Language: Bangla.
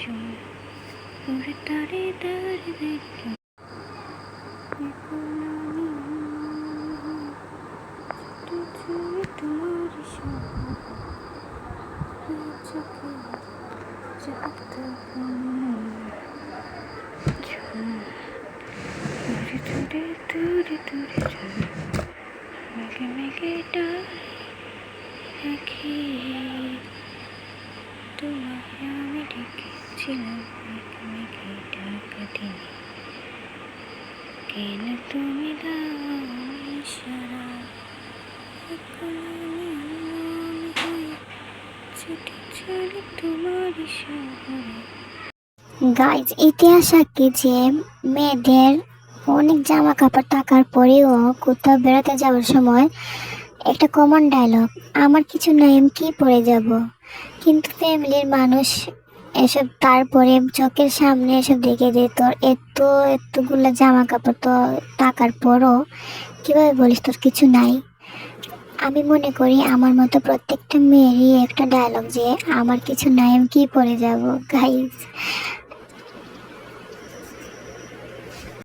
চুম উড়ে তারে তারে দেখে এখন আমি ছোট ছবি তোমার সঙ্গে চোখে চাঁদটা দূরে দূরে দূরে দূরে দূরে মেঘে মেঘে ডাকি তোমাকে আমি ডেকেছিলাম দিনে কেন তুমি গাইজ ইতিহাস সাক্ষী যে মেয়েদের অনেক জামা কাপড় থাকার পরেও কোথাও বেড়াতে যাওয়ার সময় একটা কমন ডায়লগ আমার কিছু আমি কি পরে যাব। কিন্তু ফ্যামিলির মানুষ এসব তারপরে চোখের সামনে এসব দেখে যে তোর এত, এতগুলো জামা কাপড় তো টাকার পরও। কীভাবে বলিস তোর কিছু নাই? আমি মনে করি আমার মতো প্রত্যেকটা মেয়েরই একটা ডায়লগ যে, আমার কিছু নাই আমি কি পরে যাব গাইজ